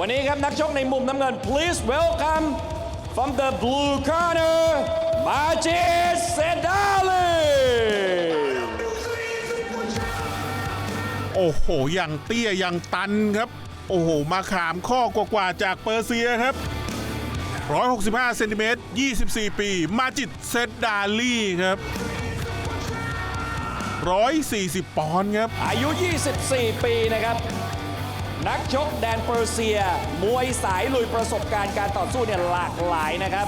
วันนี้ครับนักชกในมุมน้ำเงิน please welcome from the blue corner Majid Sedali โอ้โห อย่างเตี้ย อย่างตันครับ โอ้โห มาขามข้อกว่าๆจากเปอร์เซียครับ 165เซนติเมตร 24 ปี มาจิตเซดดาลี่ครับ 140 ปอนด์ครับ อายุ 24 ปีนะครับ นักชกแดนเปอร์เซีย มวยสายลุยประสบการณ์การต่อสู้เนี่ยหลากหลายนะครับ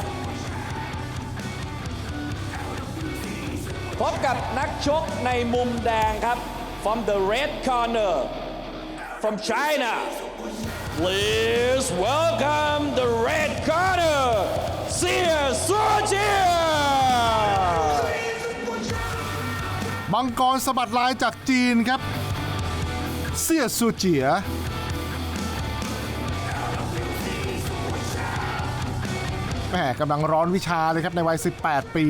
พบกับนักชกในมุมแดงครับ from the red corner from China please welcome the red corner Sia Sujia มังกรสะบัดลายจากจีนครับ เสียซูเจีย แหมกำลังร้อนวิชาเลยครับในวัย 18 ปี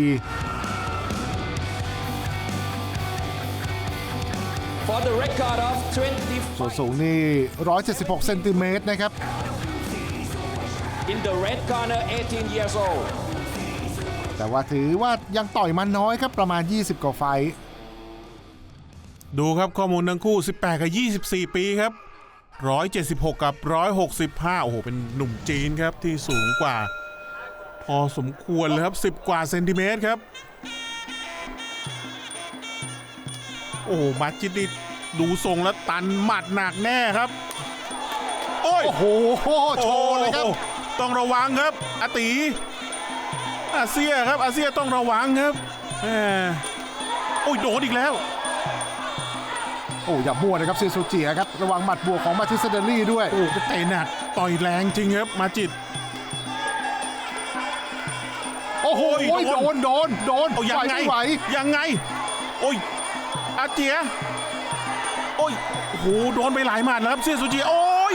for the record of ส่วน20สูงนี่ 176 เซนติเมตรนะครับ in the red corner 18 years old แต่ว่าถือว่ายังต่อยมันน้อยครับ ประมาณ 20 กว่าไฟต์ดูครับข้อมูลทั้งคู่ 18 กับ 24 ปีครับ 176 กับ 165 โอ้โห เป็นหนุ่มจีนครับที่สูงกว่า พอสมควรเลยครับ 10 กว่าเซนติเมตรครับ โอ้โหมาจิตนี่ดูทรงแล้วตันหมัดหนักแน่ครับ โอ้ยโอ้โหโชว์เลยครับโอ้โหต้องระวังครับอาติอาเซียครับอาเซียต้องระวังครับแหมโอ้ยโดนอีกแล้ว โอ้อย่ามั่วนะครับเสี่ยซูเจียครับ ระวังหมัดบวกของมาทิสเดลลี่ด้วย โอ้โหเตะหนักต่อยแรงจริงครับมาจิต โอ้โหโอ้ยโดโดนนโดนโดนเอายังไหวไงไม่ไหวยังไง โอ้ยอาเจียโอ้ยโอ้โหโดนไปหลายหมัดแล้วครับเซียสุจิโอ้ย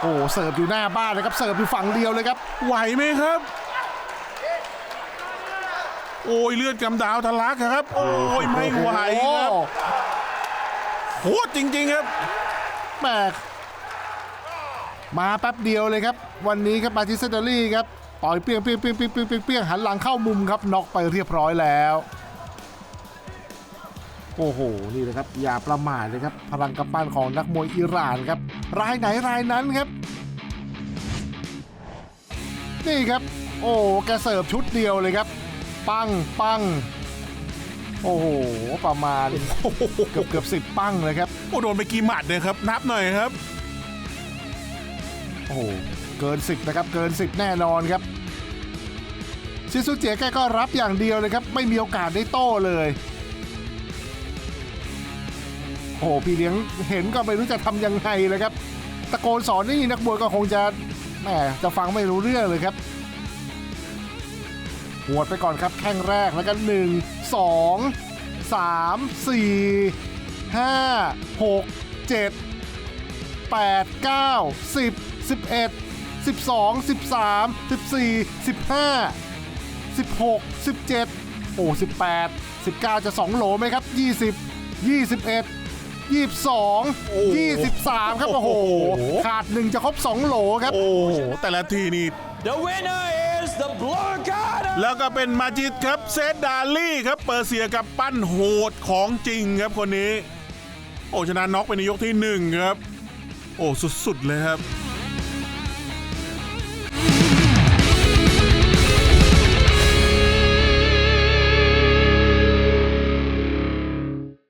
โอ้โหเสิร์ฟอยู่หน้าบ้านเลยครับเสิร์ฟอยู่ฝั่งเดียวเลยครับ ไหวไหมครับ โอ้ยเลือดกำดาวทะลักครับ โอ้ยไม่ไหวครับโอ้โหดจริง ๆ ครับแหมมาแป๊บเดียวเลยครับ วันนี้ครับมาทิสเดลลี่ครับ ต่อยเปรี้ยงเปี้ยงเปี้ยงเปี้ยงเปี้ยงเปี้ยงเปรี้ยงหันหลังเข้ามุมครับน็อกไปเรียบร้อยแล้ว โอ้โหนี่นะครับ อย่าประมาทเลยครับ พลังกำปั้นของนักมวยอิหร่านครับ รายไหนรายนั้นครับ นี่ครับ โอ้แกเสิร์ฟชุดเดียวเลยครับ ปังปังโอ้โห ประมาณเกือบเกือบสิบปังเลยครับ โอ้โดนไปกี่หมัดเนี่ยครับ นับหน่อยครับ โอ้โหเกินสิบนะครับ เกินสิบแน่นอนครับ ชิซุเจียแกก็รับอย่างเดียวเลยครับ ไม่มีโอกาสได้โต้เลย โอ้โหพี่เลี้ยงเห็นก็ไม่รู้จะทำยังไงเลยครับ ตะโกนสอนนี่นักมวยก็คงจะแหมจะฟังไม่รู้เรื่องเลยครับหวดไปก่อนครับแข้งแรกแล้วกันหนึ่งสองสามสี่ห้าหกเจ็ด8 9 10 11 12 13 14 15 16 17 โอ้ 18 19 จะ 2 โหลไหมครับ 20 21 22 23 ครับ โอ้โห ขาด1จะครบ 2 โหลครับ โอ้โหแต่ละทีนี่ The winner is the blue corner แล้วก็เป็นมาจิตครับเซดดาลี่ครับ เปอร์เซียกับปั้นโหดของจริงครับคนนี้ โอ้ชนะน็อกไปในยกที่หนึ่งครับ โอ้สุดๆเลยครับ